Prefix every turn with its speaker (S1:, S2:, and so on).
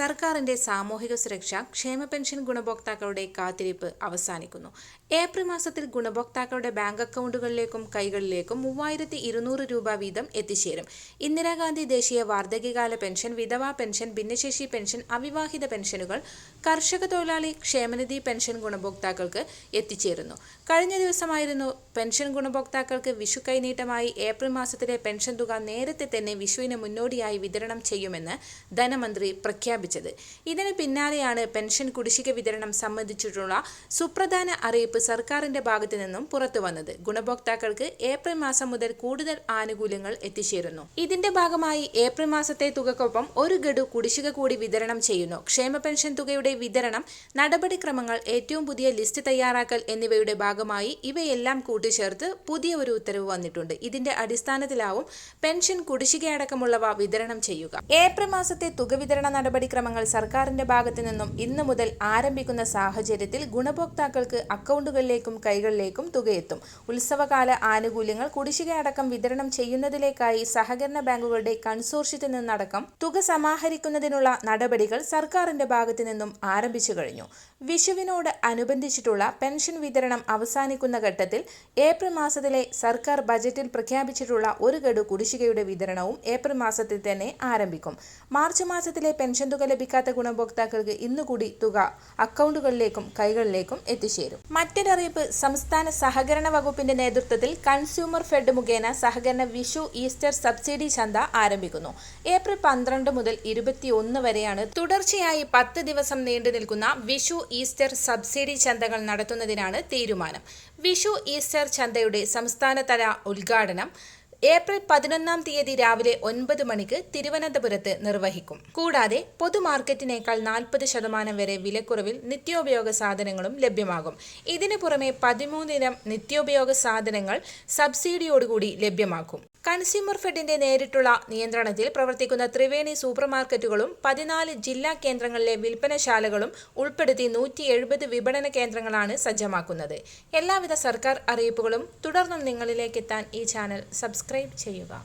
S1: സർക്കാരിന്റെ സാമൂഹിക സുരക്ഷ ക്ഷേമ പെൻഷൻ ഗുണഭോക്താക്കളുടെ കാത്തിരിപ്പ് അവസാനിക്കുന്നു. ഏപ്രിൽ മാസത്തിൽ ഗുണഭോക്താക്കളുടെ ബാങ്ക് അക്കൗണ്ടുകളിലേക്കും കൈകളിലേക്കും മൂവായിരത്തി ഇരുന്നൂറ് രൂപ വീതം എത്തിച്ചേരും. ഇന്ദിരാഗാന്ധി ദേശീയ വാർദ്ധക്യകാല പെൻഷൻ വിധവാ പെൻഷൻ ഭിന്നശേഷി പെൻഷൻ അവിവാഹിത പെൻഷനുകൾ കർഷക തൊഴിലാളി ക്ഷേമനിധി പെൻഷൻ ഗുണഭോക്താക്കൾക്ക് എത്തിച്ചേരുന്നു. കഴിഞ്ഞ ദിവസമായിരുന്നു പെൻഷൻ ഗുണഭോക്താക്കൾക്ക് വിഷു കൈനീട്ടമായി ഏപ്രിൽ മാസത്തിലെ പെൻഷൻ തുക നേരത്തെ തന്നെ വിഷുവിന് മുന്നോടിയായി വിതരണം ചെയ്യുമെന്ന് ധനമന്ത്രി പ്രഖ്യാപിച്ചത് ഇതിന് പിന്നാലെയാണ് പെൻഷൻ കുടിശ്ശിക വിതരണം സംബന്ധിച്ചിട്ടുള്ള സുപ്രധാന അറിയിപ്പ് സർക്കാരിന്റെ ഭാഗത്തു നിന്നും പുറത്തുവന്നത് ഗുണഭോക്താക്കൾക്ക് ഏപ്രിൽ മാസം മുതൽ കൂടുതൽ ആനുകൂല്യങ്ങൾ എത്തിച്ചേരുന്നു. ഇതിന്റെ ഭാഗമായി ഏപ്രിൽ മാസത്തെ തുകക്കൊപ്പം ഒരു ഗഡു കുടിശ്ശിക കൂടി വിതരണം ചെയ്യുന്നു. ക്ഷേമ പെൻഷൻ തുകയുടെ വിതരണം നടപടിക്രമങ്ങൾ ഏറ്റവും പുതിയ ലിസ്റ്റ് തയ്യാറാക്കൽ എന്നിവയുടെ ഭാഗമായി ഇവയെല്ലാം കൂട്ടിച്ചേർത്ത് പുതിയ ഒരു ഉത്തരവ് വന്നിട്ടുണ്ട്. ഇതിന്റെ അടിസ്ഥാനത്തിലാവും പെൻഷൻ കുടിശ്ശികയടക്കമുള്ളവ വിതരണം ചെയ്യുക. ഏപ്രിൽ മാസത്തെ തുക വിതരണ നടപടിക്രമങ്ങൾ സർക്കാരിന്റെ ഭാഗത്തു നിന്നും ഇന്നു മുതൽ ആരംഭിക്കുന്ന സാഹചര്യത്തിൽ ഗുണഭോക്താക്കൾക്ക് അക്കൗണ്ടുകളിലേക്കും കൈകളിലേക്കും തുകയെത്തും. ഉത്സവകാല ആനുകൂല്യങ്ങൾ കുടിശ്ശിക അടക്കം വിതരണം ചെയ്യുന്നതിലേക്കായി സഹകരണ ബാങ്കുകളുടെ കൺസോർഷ്യത്തിൽ നിന്നടക്കം തുക സമാഹരിക്കുന്നതിനുള്ള നടപടികൾ സർക്കാരിന്റെ ഭാഗത്തു നിന്നും ആരംഭിച്ചു കഴിഞ്ഞു. വിഷുവിനോട് അനുബന്ധിച്ചിട്ടുള്ള പെൻഷൻ വിതരണം അവസാനിക്കുന്ന ഘട്ടത്തിൽ ഏപ്രിൽ മാസത്തിലെ സർക്കാർ ബജറ്റിൽ പ്രഖ്യാപിച്ചിട്ടുള്ള ഒരു ഗഡു കുടിശ്ശികയുടെ വിതരണവും ഏപ്രിൽ മാസത്തിൽ തന്നെ ആരംഭിക്കും. മാർച്ച് മാസത്തിലെ പെൻഷൻ തുക ലഭിക്കാത്ത ഗുണഭോക്താക്കൾക്ക് ഇന്നുകൂടി തുക അക്കൗണ്ടുകളിലേക്കും കൈകളിലേക്കും എത്തിച്ചേരും. മറ്റൊരറിയിപ്പ് സംസ്ഥാന സഹകരണ വകുപ്പിന്റെ നേതൃത്വത്തിൽ കൺസ്യൂമർ ഫെഡ് മുഖേന സഹകരണ വിഷു ഈസ്റ്റർ സബ്സിഡി ചന്ത ആരംഭിക്കുന്നു. ഏപ്രിൽ പന്ത്രണ്ട് മുതൽ ഇരുപത്തിയൊന്ന് വരെയാണ് തുടർച്ചയായി പത്ത് ദിവസം നീണ്ടു നിൽക്കുന്ന വിഷു ഈസ്റ്റർ സബ്സിഡി ചന്തകൾ നടത്തുന്നതിനാണ് തീരുമാനം. വിഷു ഈസ്റ്റർ ചന്തയുടെ സംസ്ഥാനതല ഉദ്ഘാടനം ഏപ്രിൽ പതിനൊന്നാം തീയതി രാവിലെ ഒൻപത് മണിക്ക് തിരുവനന്തപുരത്ത് നിർവഹിക്കും. കൂടാതെ പൊതുമാർക്കറ്റിനേക്കാൾ നാൽപ്പത് ശതമാനം വരെ വിലക്കുറവിൽ നിത്യോപയോഗ സാധനങ്ങളും ലഭ്യമാകും. ഇതിനു പുറമെ പതിമൂന്നിനം നിത്യോപയോഗ സാധനങ്ങൾ സബ്സിഡിയോടുകൂടി ലഭ്യമാക്കും. കൺസ്യൂമർ ഫെഡിന്റെ നേരിട്ടുള്ള നിയന്ത്രണത്തിൽ പ്രവർത്തിക്കുന്ന ത്രിവേണി സൂപ്പർമാർക്കറ്റുകളും പതിനാല് ജില്ലാ കേന്ദ്രങ്ങളിലെ വിൽപ്പനശാലകളും ഉൾപ്പെടുത്തി നൂറ്റി എഴുപത് വിപണന കേന്ദ്രങ്ങളാണ് സജ്ജമാക്കുന്നത്. എല്ലാവിധ സർക്കാർ അറിയിപ്പുകളും തുടർന്നും നിങ്ങളിലേക്ക് എത്താൻ ഈ ചാനൽ സബ്സ്ക്രൈബ് ചെയ്യുക.